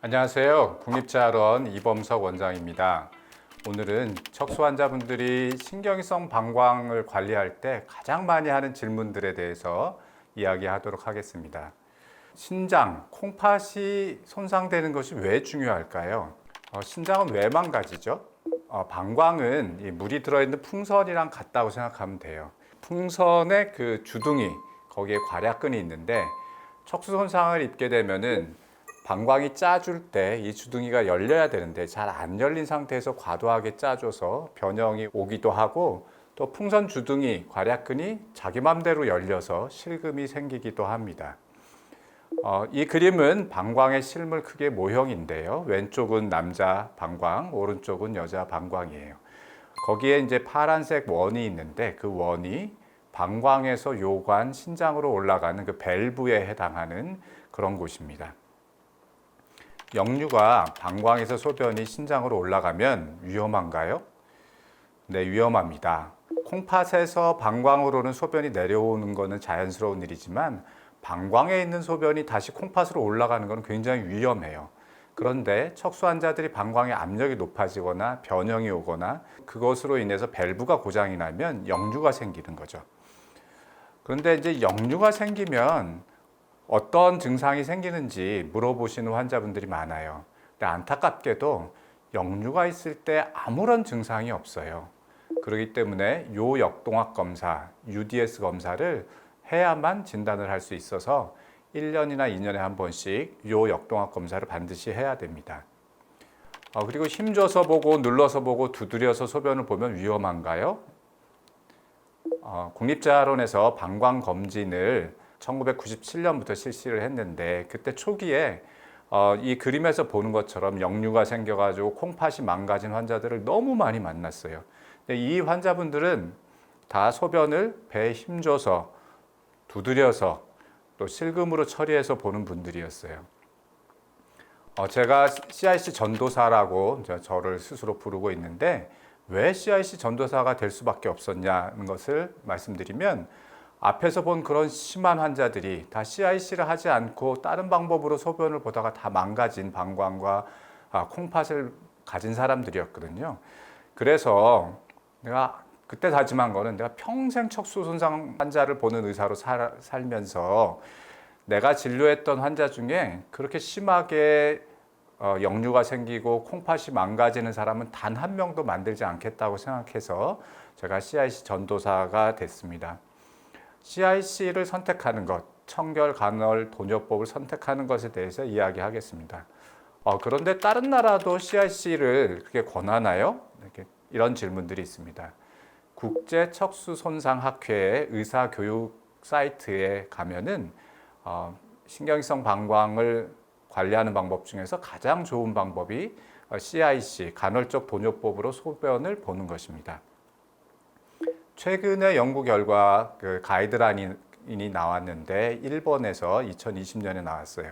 안녕하세요. 국립자론 이범석 원장입니다. 오늘은 척수 환자분들이 신경성 방광을 관리할 때 가장 많이 하는 질문들에 대해서 이야기하도록 하겠습니다. 신장, 콩팥이 손상되는 것이 왜 중요할까요? 어, 신장은 왜 망가지죠? 어, 방광은 이 물이 들어있는 풍선이랑 같다고 생각하면 돼요. 풍선의 그 주둥이, 거기에 괄약근이 있는데 척수 손상을 입게 되면은 방광이 짜줄 때 이 주둥이가 열려야 되는데 잘 안 열린 상태에서 과도하게 짜줘서 변형이 오기도 하고 또 풍선 주둥이 괄약근이 자기 맘대로 열려서 실금이 생기기도 합니다. 어, 이 그림은 방광의 실물 크기의 모형인데요. 왼쪽은 남자 방광, 오른쪽은 여자 방광이에요. 거기에 이제 파란색 원이 있는데 그 원이 방광에서 요관 신장으로 올라가는 그 밸브에 해당하는 그런 곳입니다. 역류가 방광에서 소변이 신장으로 올라가면 위험한가요? 네, 위험합니다. 콩팥에서 방광으로는 소변이 내려오는 것은 자연스러운 일이지만 방광에 있는 소변이 다시 콩팥으로 올라가는 것은 굉장히 위험해요. 그런데 척수 환자들이 방광의 압력이 높아지거나 변형이 오거나 그것으로 인해서 밸브가 고장이 나면 역류가 생기는 거죠. 그런데 이제 역류가 생기면 어떤 증상이 생기는지 물어보시는 환자분들이 많아요. 근데 안타깝게도 역류가 있을 때 아무런 증상이 없어요. 그렇기 때문에 요 역동학 검사, UDS 검사를 해야만 진단을 할 수 있어서 1년이나 2년에 한 번씩 요 역동학 검사를 반드시 해야 됩니다. 어, 그리고 힘줘서 보고 눌러서 보고 두드려서 소변을 보면 위험한가요? 어, 국립자론에서 방광 검진을 1997년부터 실시를 했는데 그때 초기에 어, 이 그림에서 보는 것처럼 역류가 생겨가지고 콩팥이 망가진 환자들을 너무 많이 만났어요. 근데 이 환자분들은 다 소변을 배에 힘줘서 두드려서 또 실금으로 처리해서 보는 분들이었어요. 어, 제가 CIC 전도사라고 저- 저를 스스로 부르고 있는데 왜 CIC 전도사가 될 수밖에 없었냐는 것을 말씀드리면 앞에서 본 그런 심한 환자들이 다 CIC를 하지 않고 다른 방법으로 소변을 보다가 다 망가진 방광과 아, 콩팥을 가진 사람들이었거든요. 그래서 내가 그때 다짐한 거는 내가 평생 척수 손상 환자를 보는 의사로 살, 살면서 내가 진료했던 환자 중에 그렇게 심하게 어, 역류가 생기고 콩팥이 망가지는 사람은 단 한 명도 만들지 않겠다고 생각해서 제가 CIC 전도사가 됐습니다. CIC를 선택하는 것, 청결 간헐 돈요법을 선택하는 것에 대해서 이야기하겠습니다. 어, 그런데 다른 나라도 CIC를 그렇게 권하나요? 이렇게 이런 질문들이 있습니다. 국제 척수 손상 학회의 의사 교육 사이트에 가면은 어, 신경성 방광을 관리하는 방법 중에서 가장 좋은 방법이 어, CIC 간헐적 돈요법으로 소변을 보는 것입니다. 최근에 연구 결과 그 가이드라인이 나왔는데 일본에서 2020년에 나왔어요.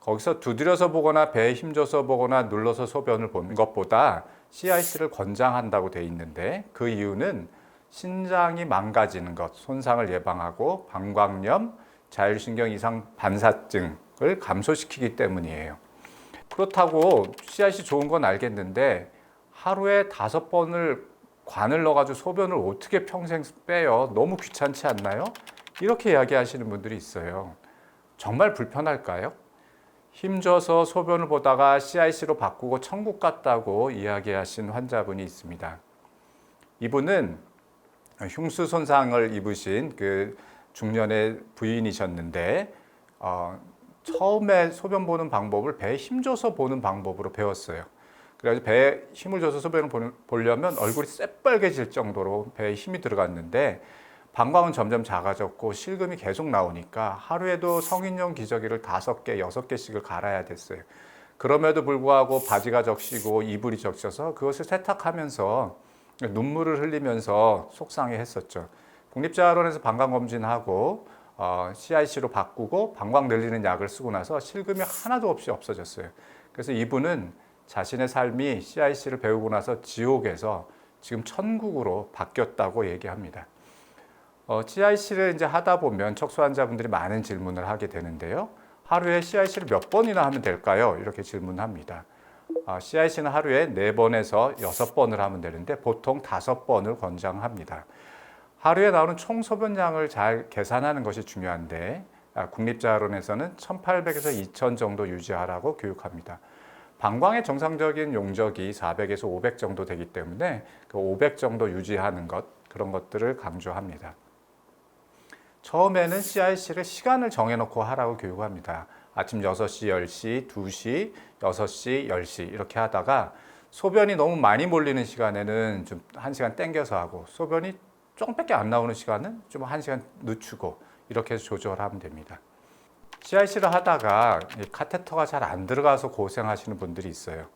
거기서 두드려서 보거나 배에 힘줘서 보거나 눌러서 소변을 보는 것보다 CIC를 권장한다고 돼 있는데 그 이유는 신장이 망가지는 것, 손상을 예방하고 방광염, 자율신경 이상 반사증 을 감소시키기 때문이에요. 그렇다고 CIC 좋은 건 알겠는데 하루에 다섯 번을 관을 넣어가지고 소변을 어떻게 평생 빼요? 너무 귀찮지 않나요? 이렇게 이야기하시는 분들이 있어요. 정말 불편할까요? 힘줘서 소변을 보다가 CIC로 바꾸고 천국 갔다고 이야기하신 환자분이 있습니다. 이분은 흉수 손상을 입으신 그 중년의 부인이셨는데 어, 처음에 소변 보는 방법을 배에 힘줘서 보는 방법으로 배웠어요. 그래서 배에 힘을 줘서 소변을 보려면 얼굴이 새빨개질 정도로 배에 힘이 들어갔는데 방광은 점점 작아졌고 실금이 계속 나오니까 하루에도 성인용 기저귀를 다섯 개, 여섯 개씩을 갈아야 됐어요. 그럼에도 불구하고 바지가 적시고 이불이 적셔서 그것을 세탁하면서 눈물을 흘리면서 속상해 했었죠. 국립자원에서 방광 검진하고 어, CIC로 바꾸고 방광 늘리는 약을 쓰고 나서 실금이 하나도 없이 없어졌어요. 그래서 이분은 자신의 삶이 CIC를 배우고 나서 지옥에서 지금 천국으로 바뀌었다고 얘기합니다. 어, CIC를 이제 하다 보면 척수 환자분들이 많은 질문을 하게 되는데요. 하루에 CIC를 몇 번이나 하면 될까요? 이렇게 질문합니다. 아, CIC는 하루에 네번에서 여섯 번을 하면 되는데 보통 다섯 번을 권장합니다. 하루에 나오는 총 소변량을 잘 계산하는 것이 중요한데 아, 국립자원에서는 1,800에서 2,000 정도 유지하라고 교육합니다. 방광의 정상적인 용적이 400에서 500 정도 되기 때문에 그 500 정도 유지하는 것 그런 것들을 강조합니다. 처음에는 CIC를 시간을 정해놓고 하라고 교육합니다. 아침 6시, 10시, 2시, 6시, 10시 이렇게 하다가 소변이 너무 많이 몰리는 시간에는 좀 1시간 땡겨서 하고 소변이 조금밖에 안 나오는 시간은 좀 1시간 늦추고 이렇게 해서 조절하면 됩니다. CIC를 하다가 이 카테터가 잘 안 들어가서 고생하시는 분들이 있어요.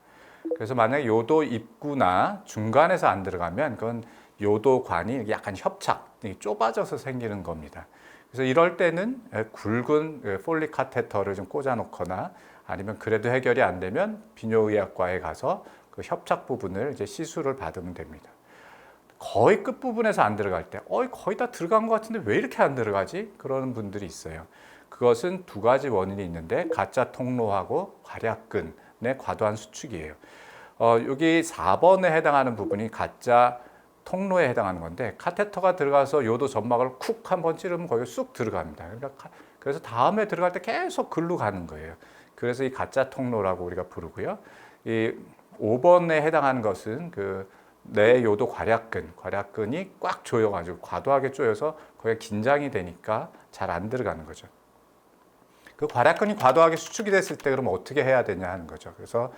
그래서 만약에 요도 입구나 중간에서 안 들어가면 그건 요도관이 약간 협착, 좁아져서 생기는 겁니다. 그래서 이럴 때는 굵은 폴리 카테터를 좀 꽂아 놓거나 아니면 그래도 해결이 안 되면 비뇨의학과에 가서 그 협착 부분을 이제 시술을 받으면 됩니다. 거의 끝 부분에서 안 들어갈 때, 어 거의 다 들어간 것 같은데 왜 이렇게 안 들어가지? 그러는 분들이 있어요. 그것은 두 가지 원인이 있는데 가짜 통로하고 괄약근의 과도한 수축이에요. 어, 여기 4번에 해당하는 부분이 가짜 통로에 해당하는 건데 카테터가 들어가서 요도 점막을 쿡 한번 찌르면 거기 쑥 들어갑니다. 그러니까 카- 그래서 다음에 들어갈 때 계속 글로 가는 거예요. 그래서 이 가짜 통로라고 우리가 부르고요. 이 5번에 해당하는 것은 그 내요도 괄약근, 괄약근이 꽉 조여가지고 과도하게 조여서 거기에 긴장이 되니까 잘 안 들어가는 거죠. 그 괄약근이 과도하게 수축이 됐을 때 그럼 어떻게 해야 되냐 하는 거죠. 그래서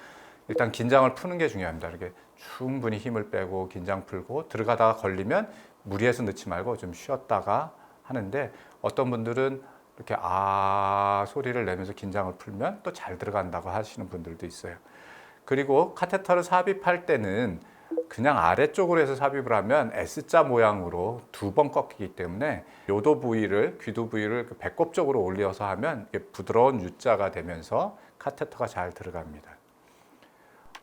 일단 긴장을 푸는 게 중요합니다. 이렇게 충분히 힘을 빼고 긴장 풀고 들어가다가 걸리면 무리해서 넣지 말고 좀 쉬었다가 하는데 어떤 분들은 이렇게 아 소리를 내면서 긴장을 풀면 또 잘 들어간다고 하시는 분들도 있어요. 그리고 카테터를 삽입할 때는 그냥 아래쪽으로 해서 삽입을 하면 S자 모양으로 두 번 꺾이기 때문에 요도 부위를 귀도 부위를 그 배꼽 쪽으로 올려서 하면 부드러운 U자가 되면서 카테터가 잘 들어갑니다.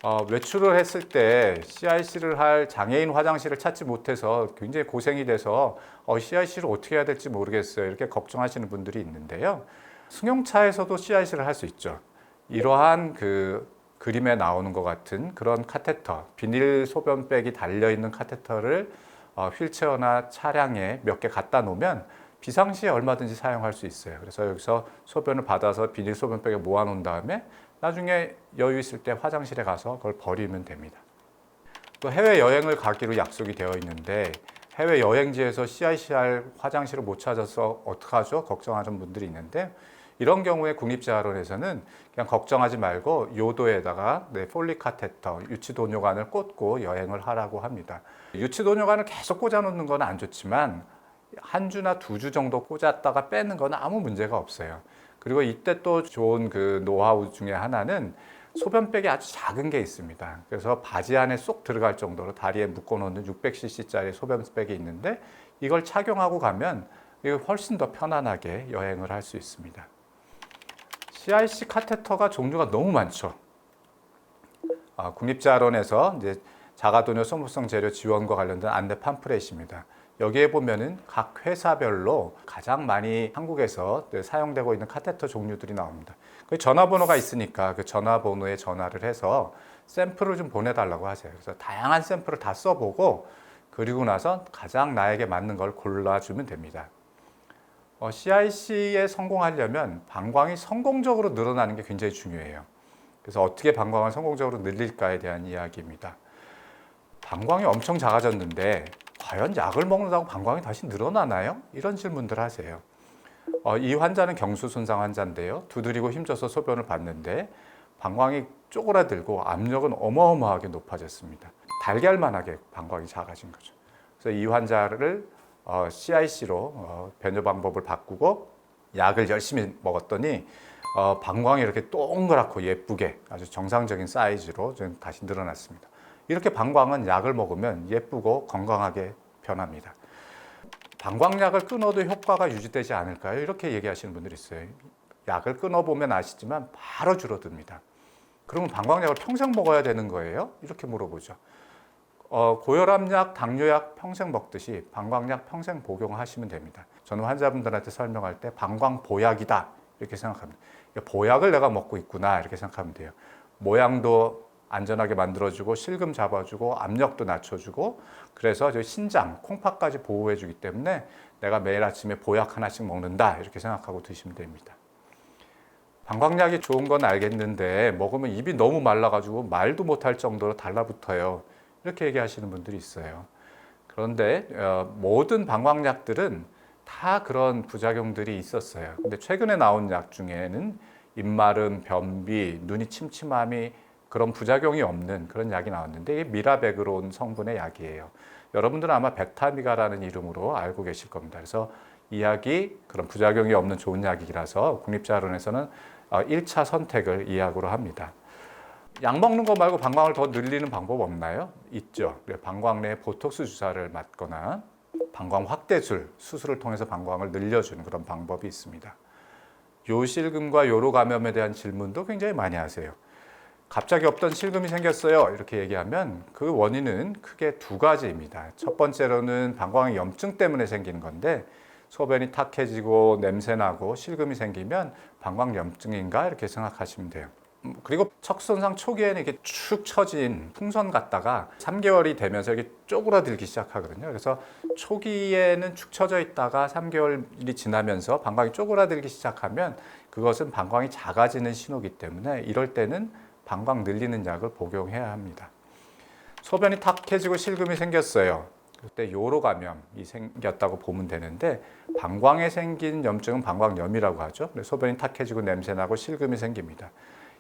어, 외출을 했을 때 CIC를 할 장애인 화장실을 찾지 못해서 굉장히 고생이 돼서 어, CIC를 어떻게 해야 될지 모르겠어요. 이렇게 걱정하시는 분들이 있는데요. 승용차에서도 CIC를 할 수 있죠. 이러한 그 그림에 나오는 것 같은 그런 카테터, 비닐 소변백이 달려 있는 카테터를 어, 휠체어나 차량에 몇 개 갖다 놓으면 비상시에 얼마든지 사용할 수 있어요. 그래서 여기서 소변을 받아서 비닐 소변백에 모아 놓은 다음에 나중에 여유 있을 때 화장실에 가서 그걸 버리면 됩니다. 또 해외 여행을 가기로 약속이 되어 있는데 해외 여행지에서 CICR 화장실을 못 찾아서 어떡하죠? 걱정하는 분들이 있는데 이런 경우에 국립재활원에서는 그냥 걱정하지 말고 요도에다가 네, 폴리 카테터, 유치도뇨관을 꽂고 여행을 하라고 합니다. 유치도뇨관을 계속 꽂아놓는 건 안 좋지만 한 주나 두 주 정도 꽂았다가 빼는 건 아무 문제가 없어요. 그리고 이때 또 좋은 그 노하우 중에 하나는 소변백이 아주 작은 게 있습니다. 그래서 바지 안에 쏙 들어갈 정도로 다리에 묶어놓는 600cc짜리 소변백이 있는데 이걸 착용하고 가면 훨씬 더 편안하게 여행을 할 수 있습니다. CIC 카테터가 종류가 너무 많죠. 아, 국립자원에서 이제 자가도뇨 소모성 재료 지원과 관련된 안내 팜프렛입니다. 여기에 보면은 각 회사별로 가장 많이 한국에서 네, 사용되고 있는 카테터 종류들이 나옵니다. 그 전화번호가 있으니까 그 전화번호에 전화를 해서 샘플을 좀 보내달라고 하세요. 그래서 다양한 샘플을 다 써보고 그리고 나서 가장 나에게 맞는 걸 골라주면 됩니다. 어, CIC에 성공하려면 방광이 성공적으로 늘어나는 게 굉장히 중요해요. 그래서 어떻게 방광을 성공적으로 늘릴까에 대한 이야기입니다. 방광이 엄청 작아졌는데 과연 약을 먹는다고 방광이 다시 늘어나나요? 이런 질문들 하세요. 어, 이 환자는 경수 손상 환자인데요. 두드리고 힘줘서 소변을 봤는데 방광이 쪼그라들고 압력은 어마어마하게 높아졌습니다. 달걀만하게 방광이 작아진 거죠. 그래서 이 환자를 어, CIC로 어, 변효 방법을 바꾸고 약을 열심히 먹었더니 어, 방광이 이렇게 동그랗고 예쁘게 아주 정상적인 사이즈로 좀 다시 늘어났습니다. 이렇게 방광은 약을 먹으면 예쁘고 건강하게 변합니다. 방광약을 끊어도 효과가 유지되지 않을까요? 이렇게 얘기하시는 분들이 있어요. 약을 끊어보면 아시지만 바로 줄어듭니다. 그러면 방광약을 평생 먹어야 되는 거예요? 이렇게 물어보죠. 어, 고혈압약, 당뇨약 평생 먹듯이 방광약 평생 복용하시면 됩니다. 저는 환자분들한테 설명할 때 방광 보약이다 이렇게 생각합니다. 보약을 내가 먹고 있구나 이렇게 생각하면 돼요. 모양도 안전하게 만들어주고 실금 잡아주고 압력도 낮춰주고 그래서 저 신장, 콩팥까지 보호해주기 때문에 내가 매일 아침에 보약 하나씩 먹는다 이렇게 생각하고 드시면 됩니다. 방광약이 좋은 건 알겠는데 먹으면 입이 너무 말라가지고 말도 못할 정도로 달라붙어요. 이렇게 얘기하시는 분들이 있어요. 그런데 어, 모든 방광약들은 다 그런 부작용들이 있었어요. 근데 최근에 나온 약 중에는 입마름, 변비, 눈이 침침함이 그런 부작용이 없는 그런 약이 나왔는데 이게 미라베그론 성분의 약이에요. 여러분들은 아마 백타미가라는 이름으로 알고 계실 겁니다. 그래서 이 약이 그런 부작용이 없는 좋은 약이라서 국립자원에서는 1차 선택을 이 약으로 합니다. 약 먹는 거 말고 방광을 더 늘리는 방법 없나요? 있죠. 방광 내에 보톡스 주사를 맞거나 방광 확대술 수술을 통해서 방광을 늘려주는 그런 방법이 있습니다. 요실금과 요로 감염에 대한 질문도 굉장히 많이 하세요. 갑자기 없던 실금이 생겼어요. 이렇게 얘기하면 그 원인은 크게 두 가지입니다. 첫 번째로는 방광의 염증 때문에 생기는 건데 소변이 탁해지고 냄새나고 실금이 생기면 방광 염증인가 이렇게 생각하시면 돼요. 음, 그리고 척선상 초기에는 이렇게 축 처진 풍선 같다가 3개월이 되면서 이렇게 쪼그라들기 시작하거든요. 그래서 초기에는 축 처져 있다가 3개월이 지나면서 방광이 쪼그라들기 시작하면 그것은 방광이 작아지는 신호기 때문에 이럴 때는 방광 늘리는 약을 복용해야 합니다. 소변이 탁해지고 실금이 생겼어요. 그때 요로 감염이 생겼다고 보면 되는데 방광에 생긴 염증은 방광염이라고 하죠. 소변이 탁해지고 냄새나고 실금이 생깁니다.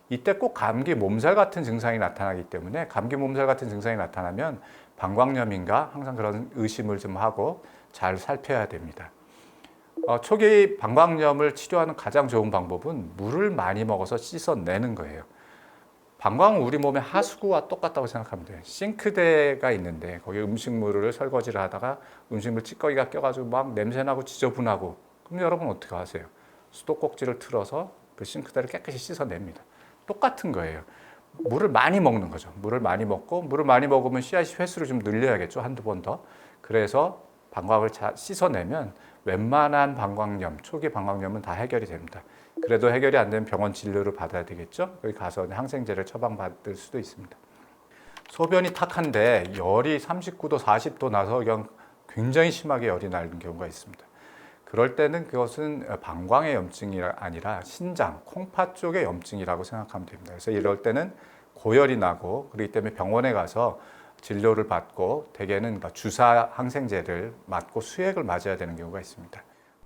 이때 꼭 감기 몸살 같은 증상이 나타나기 때문에 감기 몸살 같은 증상이 나타나면 방광염인가 항상 그런 의심을 좀 하고 잘 살펴야 됩니다. 어, 초기 방광염을 치료하는 가장 좋은 방법은 물을 많이 먹어서 씻어내는 거예요. 방광은 우리 몸의 하수구와 똑같다고 생각하면 돼요. 싱크대가 있는데 거기 음식물을 설거지를 하다가 음식물 찌꺼기가 껴가지고 막 냄새나고 지저분하고 그럼 여러분 어떻게 하세요? 수도꼭지를 틀어서 그 싱크대를 깨끗이 씻어냅니다. 똑같은 거예요. 물을 많이 먹는 거죠. 물을 많이 먹고 물을 많이 먹으면 CIC 횟수를 좀 늘려야겠죠. 한두 번 더. 그래서 방광을 씻어내면 웬만한 방광염, 초기 방광염은 다 해결이 됩니다. 그래도 해결이 안 되면 병원 진료를 받아야 되겠죠. 여기 가서 항생제를 처방받을 수도 있습니다. 소변이 탁한데 열이 39도, 40도 나서 그냥 굉장히 심하게 열이 나는 경우가 있습니다. 그럴 때는 그것은 방광의 염증이 아니라 신장, 콩팥 쪽의 염증이라고 생각하면 됩니다. 그래서 이럴 때는 고열이 나고 그렇기 때문에 병원에 가서 진료를 받고 대개는 주사 항생제를 맞고 수액을 맞아야 되는 경우가 있습니다.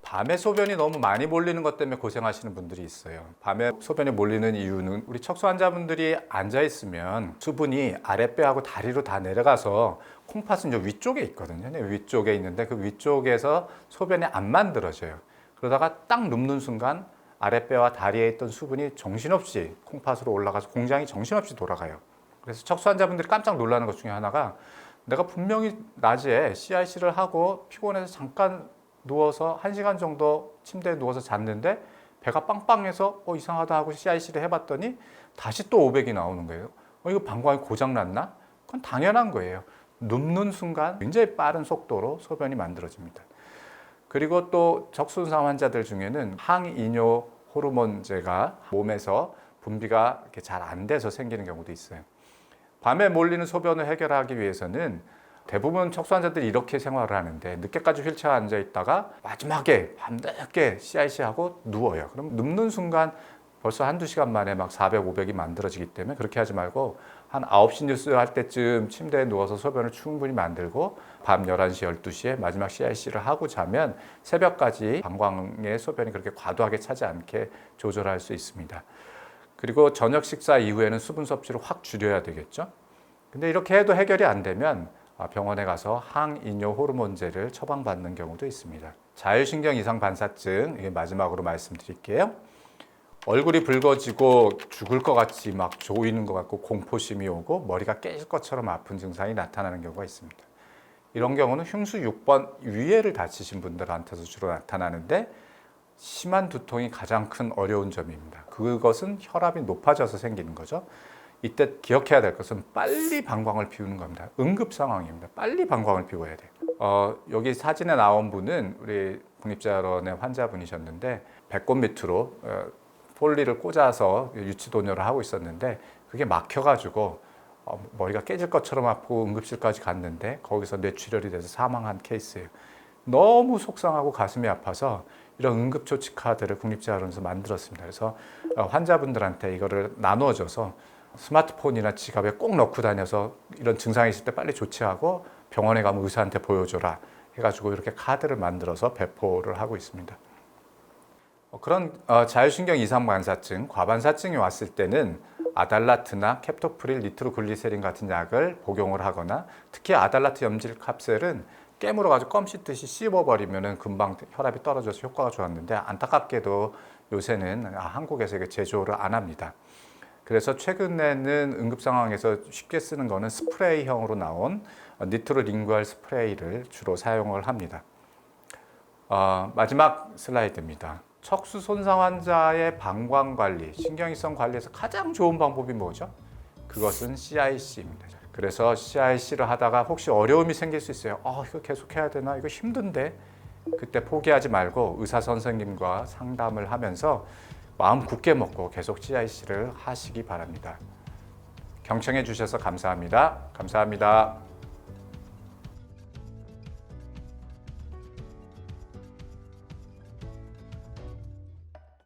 밤에 소변이 너무 많이 몰리는 것 때문에 고생하시는 분들이 있어요. 밤에 소변이 몰리는 이유는 우리 척수 환자분들이 앉아 있으면 수분이 아랫배하고 다리로 다 내려가서 콩팥은 저 위쪽에 있거든요. 네, 위쪽에 있는데 그 위쪽에서 소변이 안 만들어져요. 그러다가 딱 눕는 순간 아랫배와 다리에 있던 수분이 정신없이 콩팥으로 올라가서 공장이 정신없이 돌아가요. 그래서 척수 환자분들이 깜짝 놀라는 것 중에 하나가 내가 분명히 낮에 CIC를 하고 피곤해서 잠깐 누워서 한시간 정도 침대에 누워서 잤는데 배가 빵빵해서 어, 이상하다 하고 CIC를 해봤더니 다시 또 500이 나오는 거예요. 어, 이거 방광이 고장났나? 그건 당연한 거예요. 눕는 순간 굉장히 빠른 속도로 소변이 만들어집니다. 그리고 또 적순상 환자들 중에는 항이뇨 호르몬제가 몸에서 분비가 잘 안 돼서 생기는 경우도 있어요. 밤에 몰리는 소변을 해결하기 위해서는 대부분 척수 환자들이 이렇게 생활을 하는데 늦게까지 휠체어 앉아 있다가 마지막에 밤늦게 CIC 하고 누워요. 그럼 눕는 순간 벌써 한두 시간 만에 막 400, 500이 만들어지기 때문에 그렇게 하지 말고 한 9시 뉴스 할 때쯤 침대에 누워서 소변을 충분히 만들고 밤 11시, 12시에 마지막 CIC를 하고 자면 새벽까지 방광의 소변이 그렇게 과도하게 차지 않게 조절할 수 있습니다. 그리고 저녁 식사 이후에는 수분 섭취를 확 줄여야 되겠죠. 근데 이렇게 해도 해결이 안 되면 아, 병원에 가서 항이뇨 호르몬제를 처방받는 경우도 있습니다. 자율신경 이상 반사증 마지막으로 말씀드릴게요. 얼굴이 붉어지고 죽을 것 같이 막 조이는 것 같고 공포심이 오고 머리가 깨질 것처럼 아픈 증상이 나타나는 경우가 있습니다. 이런 경우는 흉수 6번 위에를 다치신 분들한테서 주로 나타나는데 심한 두통이 가장 큰 어려운 점입니다. 그것은 혈압이 높아져서 생기는 거죠. 이때 기억해야 될 것은 빨리 방광을 비우는 겁니다. 응급 상황입니다. 빨리 방광을 비워야 돼요. 어, 여기 사진에 나온 분은 우리 국립자원의 환자분이셨는데 배꼽 밑으로 어, 폴리를 꽂아서 유치 도녀를 하고 있었는데 그게 막혀가지고 어, 머리가 깨질 것처럼 아프고 응급실까지 갔는데 거기서 뇌출혈이 돼서 사망한 케이스예요. 너무 속상하고 가슴이 아파서 이런 응급조치 카드를 국립재활원에서 만들었습니다. 그래서 어, 환자분들한테 이거를 나눠줘서 스마트폰이나 지갑에 꼭 넣고 다녀서 이런 증상이 있을 때 빨리 조치하고 병원에 가면 의사한테 보여줘라 해가지고 이렇게 카드를 만들어서 배포를 하고 있습니다. 어, 그런 어, 자율신경 이상 반사증, 과반사증이 왔을 때는 아달라트나 캡토프릴, 니트로글리세린 같은 약을 복용을 하거나 특히 아달라트 염질 캅셀은 깨물어 가지고 껌 씹듯이 씹어버리면은 금방 혈압이 떨어져서 효과가 좋았는데 안타깝게도 요새는 아, 한국에서 제조를 안 합니다. 그래서 최근에는 응급 상황에서 쉽게 쓰는 거는 스프레이형으로 나온 니트로링구알 스프레이를 주로 사용을 합니다. 어, 마지막 슬라이드입니다. 척수 손상 환자의 방광 관리, 신경이성 관리에서 가장 좋은 방법이 뭐죠? 그것은 CIC입니다. 그래서 CIC를 하다가 혹시 어려움이 생길 수 있어요. 아, 이거 계속 해야 되나? 이거 힘든데. 그때 포기하지 말고 의사 선생님과 상담을 하면서 마음 굳게 먹고 계속 CIC를 하시기 바랍니다. 경청해 주셔서 감사합니다. 감사합니다.